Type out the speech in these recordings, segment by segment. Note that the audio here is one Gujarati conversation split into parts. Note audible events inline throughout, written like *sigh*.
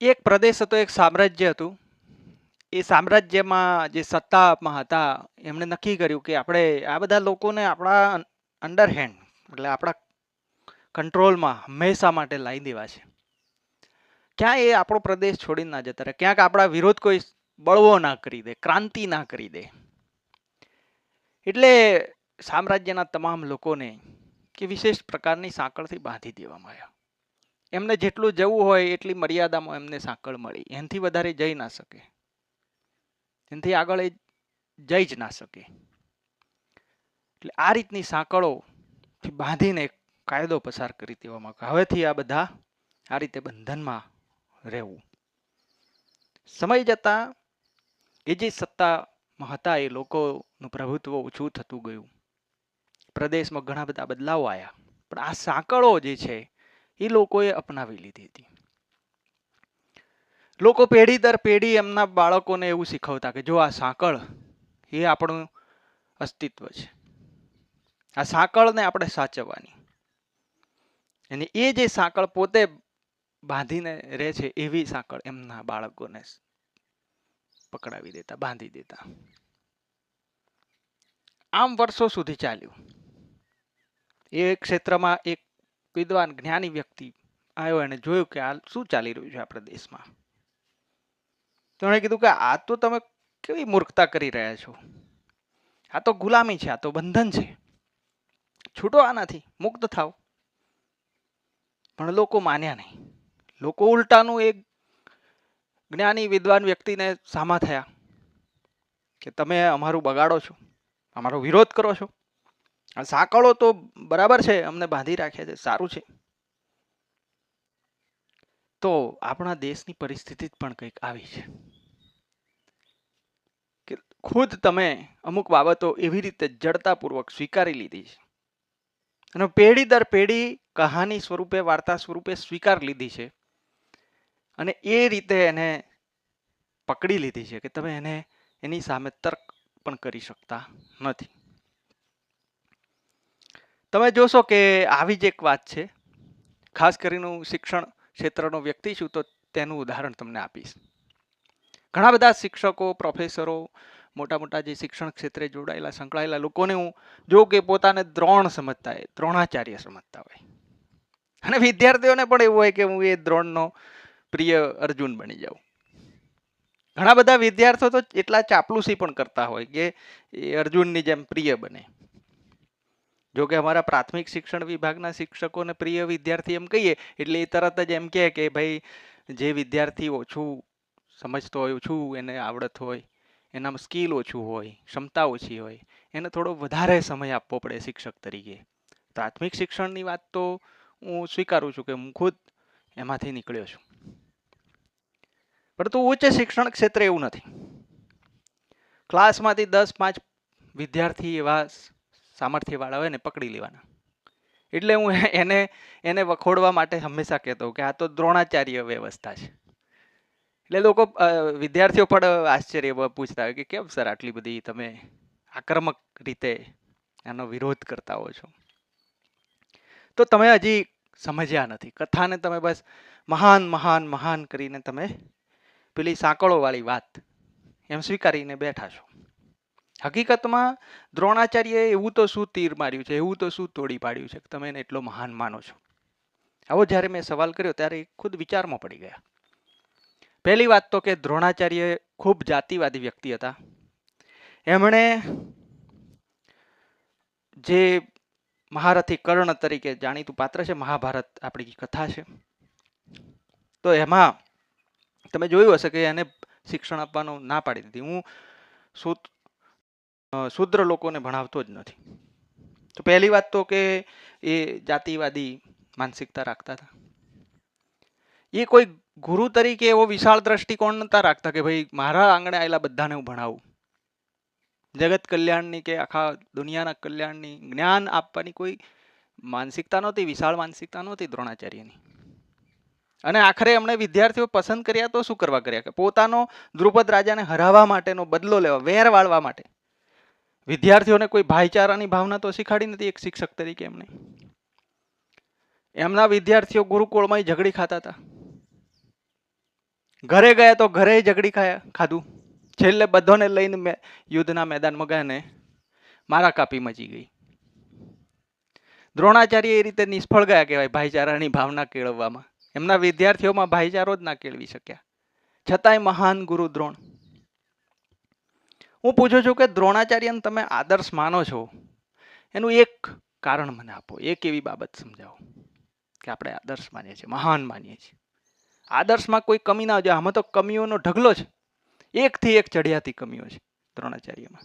એક પ્રદેશ હતો, એક સામ્રાજ્ય હતું. એ સામ્રાજ્યમાં જે સત્તામાં હતા, એમણે નક્કી કર્યું કે આપણે આ બધા લોકોને આપણા અંડરહેન્ડ એટલે આપણા કંટ્રોલમાં હંમેશા માટે લાવી દેવા છે. ક્યાં એ આપણો પ્રદેશ છોડીને ના જતા રહે ક્યાંક આપણા વિરોધ કોઈ બળવો ના કરી દે, ક્રાંતિ ના કરી દે. એટલે સામ્રાજ્યના તમામ લોકોને કે વિશેષ પ્રકારની સાંકળથી બાંધી દેવામાં આવ્યા. એમને જેટલું જવું હોય એટલી મર્યાદામાં એમને સાંકળ મળી. એનાથી વધારે જઈ ના શકે. એનાથી આગળ એ જઈ જ ના શકે. એટલે આ રીતની સાંકળો બાંધીને કાયદો પસાર કરી દેવામાં હવેથી આ બધા આ રીતે બંધનમાં રહેવું. સમય જતા એ જે સત્તામાં હતા એ લોકોનું પ્રભુત્વ ઓછું થતું ગયું. પ્રદેશમાં ઘણા બધા બદલાવ આવ્યા. પણ આ સાંકળો જે છે એ લોકોએ અપનાવી લીધી હતી. લોકો પેઢી દર પેઢી એમના બાળકોને એવું શીખવતા કે જો આ સાંકળ એ આપણું અસ્તિત્વ છે. આ સાંકળને આપણે સાચવવાની. અને એ જે સાંકળ પોતે બાંધીને રહે છે એવી સાંકળ એમના બાળકોને પકડાવી દેતા, બાંધી દેતા. આમ વર્ષો સુધી ચાલ્યું. એ ક્ષેત્રમાં એક વિદ્વાન, જ્ઞાની વ્યક્તિ આવ્યો અને જોયું કે આ શું ચાલી રહ્યું છે આપણા દેશમાં. તેણે કીધું કે આ તો તમે કેવી મૂર્ખતા કરી રહ્યા છો? આ તો ગુલામી છે, આ તો બંધન છે. છૂટો આનાથી, મુક્ત થાવ પણ લોકો માન્યા નહીં. લોકો ઉલટાનું એક જ્ઞાની, વિદ્વાન વ્યક્તિને સામા થયા કે તમે અમારું બગાડો છો, અમારો વિરોધ કરો છો. સાંકળો તો બરાબર છે, અમને બાંધી રાખે છે, સારું છે. તો આપણા દેશની પરિસ્થિતિ પણ કંઈક આવી છે. કે ખુદ તમે અમુક બાબતો એવી રીતે જડતાપૂર્વક સ્વીકારી લીધી છે. અને પેઢી દર પેઢી કહાની સ્વરૂપે, વાર્તા સ્વરૂપે સ્વીકાર લીધી છે. અને એ રીતે એને પકડી લીધી છે કે તમે એને એની સામે તર્ક પણ કરી શકતા નથી. તમે જોશો કે આવી જ એક વાત છે. ખાસ કરીને હું શિક્ષણ ક્ષેત્રનો વ્યક્તિ છું તો તેનું ઉદાહરણ તમને આપીશ. ઘણા બધા શિક્ષકો, પ્રોફેસરો, મોટા મોટા જે શિક્ષણ ક્ષેત્રે જોડાયેલા, સંકળાયેલા લોકોને હું જો કે પોતાને દ્રોણ સમજતા હોય, દ્રોણાચાર્ય સમજતા હોય. અને વિદ્યાર્થીઓને પણ એવું હોય કે હું એ દ્રોણનો પ્રિય અર્જુન બની જાઉં. ઘણા બધા વિદ્યાર્થીઓ તો એટલા ચાપલુસી પણ કરતા હોય કે એ અર્જુનની જેમ પ્રિય બને. જો કે અમારા પ્રાથમિક શિક્ષણ વિભાગના શિક્ષકોને પ્રિય વિદ્યાર્થી એમ કહીએ, એટલે એ તરત જ એમ કહે કે ભાઈ, જે વિદ્યાર્થી ઓછું સમજતો હોય, ઓછું એને આવડત હોય, એનામાં સ્કિલ ઓછું હોય, ક્ષમતા ઓછી હોય, એને થોડો વધારે સમય આપવો પડે શિક્ષક તરીકે. પ્રાથમિક શિક્ષણની વાત તો હું સ્વીકારું છું કે હું ખુદ એમાંથી નીકળ્યો છું. પરંતુ ઉચ્ચ શિક્ષણ ક્ષેત્રે એવું નથી. ક્લાસમાંથી દસ પાંચ વિદ્યાર્થી એવા સામર્થ્યવાળા હોય ને પકડી લેવાના. એટલે હું *laughs* એને એને વખોડવા માટે હંમેશા કહેતો કે આ તો દ્રોણાચાર્ય વ્યવસ્થા છે. એટલે લોકો વિદ્યાર્થીઓ પણ આશ્ચર્ય પૂછતા હોય કે કેમ સર આટલી બધી તમે આક્રમક રીતે આનો વિરોધ કરતા હો છો? તો તમે હજી સમજ્યા નથી. કથાને તમે બસ મહાન મહાન મહાન કરીને તમે પેલી સાંકળોવાળી વાત એમ સ્વીકારીને બેઠા છો. હકીકતમાં દ્રોણાચાર્યએ એવું તો શું તીર માર્યું છે, એવું તો શું તોડી પાડ્યું છે કે તમે એને એટલો મહાન માનો છો? આવો જ્યારે મેં સવાલ કર્યો ત્યારે ખુદ વિચારમાં પડી ગયા. પહેલી વાત તો કે દ્રોણાચાર્ય ખૂબ જાતિવાદી વ્યક્તિ હતા. એમણે જે મહારથી કર્ણ તરીકે જાણીતું પાત્ર છે, મહાભારત આપણી કથા છે. તો એમાં તમે જોયું હશે કે એને શિક્ષણ આપવાનું ના પાડી દીધી. હું શુદ્ર લોકોને ભણાવતો જ નથી. તો પહેલી વાત તો કે એ જાતિવાદી માનસિકતા રાખતા હતા. એ કોઈ ગુરુ તરીકે એવો વિશાળ દ્રષ્ટિકોણ નતા રાખતા કે ભાઈ, મારા આંગણે આવેલા બધાને હું ભણાવું. જગત કલ્યાણની કે આખા દુનિયાના કલ્યાણની જ્ઞાન આપવાની કોઈ માનસિકતા નહોતી, વિશાળ માનસિકતા નહોતી દ્રોણાચાર્યની. અને આખરે એમણે વિદ્યાર્થીઓ પસંદ કર્યા તો શું કરવા કર્યા? કે પોતાનો દ્રુપદ રાજાને હરાવવા માટેનો બદલો લેવા, વેર વાળવા માટે. વિદ્યાર્થીઓને કોઈ ભાઈચારાની ભાવના તો શીખાડી નથી એક શિક્ષક તરીકે એમને. એમના વિદ્યાર્થીઓ ગુરુકુળમાં ઝઘડી ખાતા હતા. ઘરે ગયા તો ઘરે ઝઘડી ખાયા, ખાધું. છેલ્લે બધોને લઈને મેં, યુદ્ધના મેદાનમાં ગયા ને મારા કાપી મચી ગઈ. દ્રોણાચાર્ય એ રીતે નિષ્ફળ ગયા કહેવાય ભાઈચારાની ભાવના કેળવવામાં. એમના વિદ્યાર્થીઓમાં ભાઈચારો જ ના કેળવી શક્યા. છતાંય મહાન ગુરુ દ્રોણ હું પૂછું છું કે દ્રોણાચાર્યને તમે આદર્શ માનો છો? એનું એક કારણ મને આપો, એક એવી બાબત સમજાવો કે આપણે આદર્શ માનીએ છીએ, મહાન માનીએ છીએ. આદર્શમાં કોઈ કમી ના જાય આમાં તો કમીઓનો ઢગલો છે. એકથી એક ચડિયાતી કમીઓ છે દ્રોણાચાર્યમાં.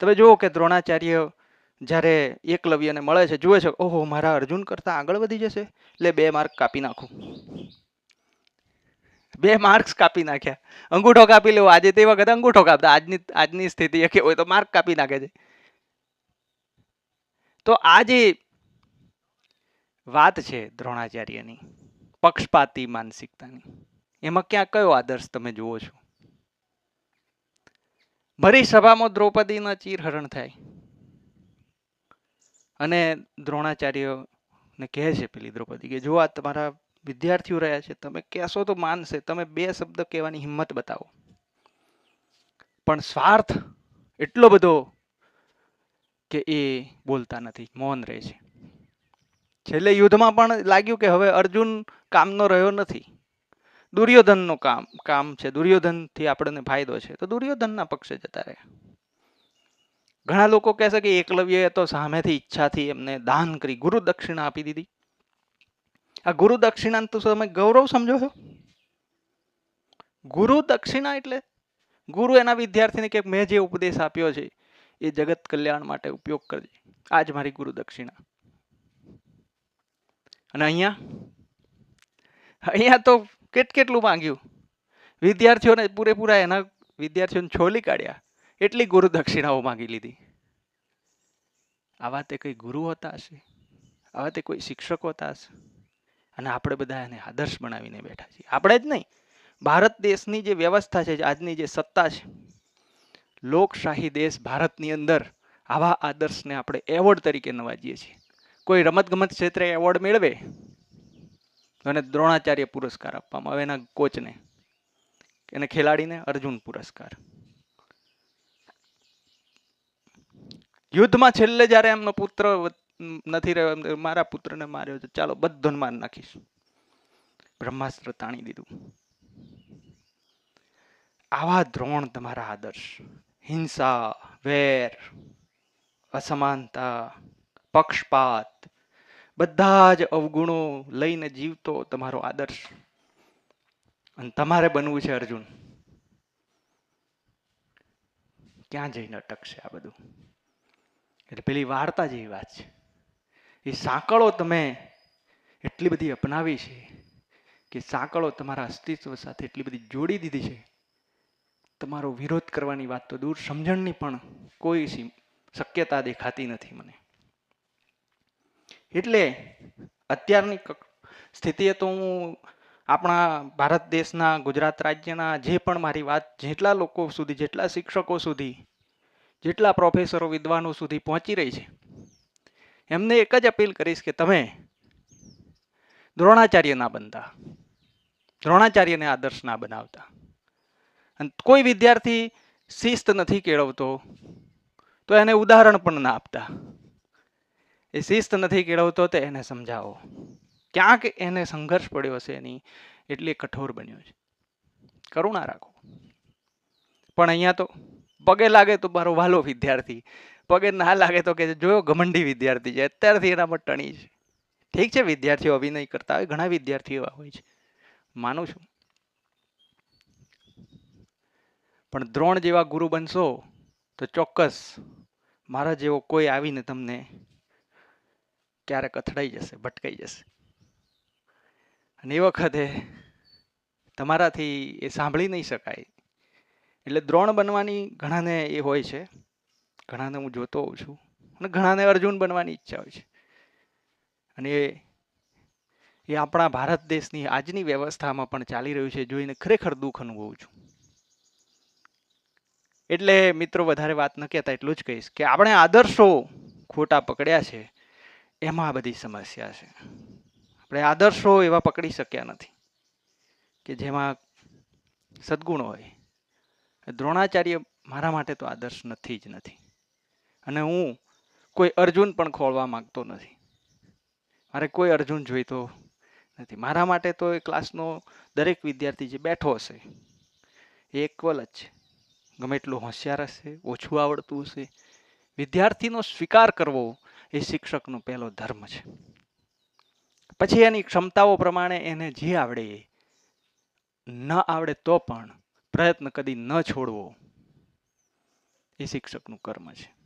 તમે જુઓ કે દ્રોણાચાર્ય જ્યારે એકલવ્યને મળે છે, જુએ છે ઓહો, મારા અર્જુન કરતાં આગળ વધી જશે. એટલે બે માર્ક કાપી નાખું. બે માર્ક્સ કાપી નાખ્યા. અંગૂઠો કાપી લેવો. આજે તે વખતે અંગૂઠો કાપતા. આજની આજની સ્થિતિ કે હોય તો માર્ક કાપી નાખે છે. તો આ જે વાત છે દ્રોણાચાર્યની, પક્ષપાતી માનસિકતાની, એમાં ક્યાં કયો આદર્શ તમે જુઓ છો? ભરી સભામાં દ્રૌપદીના ચીરહરણ થાય. અને દ્રોણાચાર્ય ને કહે છે પેલી દ્રૌપદી કે, જો આ તમારા વિદ્યાર્થીઓ રહ્યા છે, તમે કહેશો તો માનશે. તમે બે શબ્દ કહેવાની હિંમત બતાવો. પણ સ્વાર્થ એટલો બધો કે એ બોલતા નથી, મૌન રહે છે. છેલ્લે યુદ્ધમાં પણ લાગ્યું કે હવે અર્જુન કામનો રહ્યો નથી. દુર્યોધનનું કામ કામ છે. દુર્યોધનથી આપણને ફાયદો છે. તો દુર્યોધનના પક્ષે જતા રહ્યા. ઘણા લોકો કહેશે કે એકલવ્યએ તો સામેથી ઈચ્છાથી એમને દાન કરી ગુરુ દક્ષિણા આપી દીધી. આ ગુરુ દક્ષિણા તો તમે ગૌરવ સમજો છો? ગુરુ દક્ષિણા એટલે ગુરુ એના વિદ્યાર્થીને કે મેં જે ઉપદેશ આપ્યો છે, એ જગત કલ્યાણ માટે ઉપયોગ કરજે. આ મારી ગુરુ દક્ષિણા. અને અહીંયા? અહીંયા તો કેટ કેટલું માંગ્યું? વિદ્યાર્થીઓને પૂરેપૂરા એના વિદ્યાર્થીઓને છોલી કાઢ્યા. એટલી ગુરુ દક્ષિણાઓ માંગી લીધી. આવા તે કઈ ગુરુ હતા હશે? આવા તે કોઈ શિક્ષકો હતા હશે? અને આપણે બધા એને આદર્શ બનાવીને બેઠા છીએ. આપણે જ નહીં, ભારત દેશની જે વ્યવસ્થા છે આજની જે સત્તા છે, લોકશાહી દેશ ભારતની અંદર આવા આદર્શને આપણે એવોર્ડ તરીકે નવાજીએ છીએ. કોઈ રમતગમત ક્ષેત્રે એવોર્ડ મેળવે અને દ્રોણાચાર્ય પુરસ્કાર આપવામાં આવે એના કોચને, એને ખેલાડીને અર્જુન પુરસ્કાર. યુદ્ધમાં છેલ્લે જ્યારે એમનો પુત્ર નથી રહ્યો મારા પુત્રને માર્યો છે. ચાલો, બધોને માર નાખીશ. બ્રહ્માસ્ત્ર તાણી દીધું. આવા દ્રોણ તમારા આદર્શ. હિંસા, વેર, અસમાનતા, પક્ષપાત, બધા જ અવગુણો લઈને જીવતો તમારો આદર્શ. અને તમારે બનવું છે અર્જુન. ક્યાં જઈને અટકશે આ બધું? એટલે પેલી વાર્તા જેવી વાત છે. એ સાંકળો તમે એટલી બધી અપનાવી છે કે સાંકળો તમારા અસ્તિત્વ સાથે એટલી બધી જોડી દીધી છે. તમારો વિરોધ કરવાની વાત તો દૂર સમજણની પણ કોઈ શક્યતા દેખાતી નથી મને. એટલે અત્યારની સ્થિતિએ તો હું આપણા ભારત દેશના, ગુજરાત રાજ્યના જે પણ મારી વાત, જેટલા લોકો સુધી, જેટલા શિક્ષકો સુધી, જેટલા પ્રોફેસરો, વિદ્વાનો સુધી પહોંચી રહી છે. એમને એક જ અપીલ કરીશ કે તમે દ્રોણાચાર્ય ના બનતા. દ્રોણાચાર્યને આદર્શ ના બનાવતા. અને કોઈ વિદ્યાર્થી શિસ્ત નથી કેળવતો, તો એને ઉદાહરણ પણ ના આપતા. એ શિસ્ત નથી કેળવતો તો એને સમજાવો. ક્યાંક એને સંઘર્ષ પડ્યો હશે એની, એટલે કઠોર બન્યો છે. કરુણા રાખો. પણ અહીંયા તો પગે લાગે તો મારો વાલો વિદ્યાર્થી પગે ના લાગે તો કે જોયો ઘમંડી વિદ્યાર્થી છે. અત્યારથી એનામાં ટણી છે. ઠીક છે, વિદ્યાર્થીઓ અભિનય કરતા હોય, ઘણા વિદ્યાર્થીઓ એવા હોય છે. માનું છું. પણ દ્રોણ જેવા ગુરુ બનશો તો ચોક્કસ મારા જેવો કોઈ આવીને તમને ક્યારેક અથડાઈ જશે, ભટકાઈ જશે. અને એ વખતે તમારાથી એ સાંભળી નહીં શકાય. એટલે દ્રોણ બનવાની ઘણાને એ હોય છે. ઘણાને હું જોતો હોઉં છું અને ઘણાને અર્જુન બનવાની ઈચ્છા હોય છે. અને એ આપણા ભારત દેશની આજની વ્યવસ્થામાં પણ ચાલી રહ્યું છે, જોઈને ખરેખર દુઃખ અનુભવું છું. એટલે મિત્રો, વધારે વાત ન કહેતા એટલું જ કહીશ કે આપણે આદર્શો ખોટા પકડ્યા છે, એમાં બધી સમસ્યા છે. આપણે આદર્શો એવા પકડી શક્યા નથી કે જેમાં સદ્ગુણ હોય. દ્રોણાચાર્ય મારા માટે તો આદર્શ નથી જ નથી. અને હું કોઈ અર્જુન પણ ખોળવા માંગતો નથી. મારે કોઈ અર્જુન જોઈતો નથી. મારા માટે તો એ ક્લાસનો દરેક વિદ્યાર્થી જે બેઠો હશે, એ ઇક્વલ જ છે. ગમે એટલું હોશિયાર હશે, ઓછું આવડતું હશે. વિદ્યાર્થીનો સ્વીકાર કરવો એ શિક્ષકનો પહેલો ધર્મ છે. પછી એની ક્ષમતાઓ પ્રમાણે એને જે આવડે, ન આવડે તો પણ પ્રયત્ન કદી ન છોડવો એ શિક્ષકનું કર્મ છે.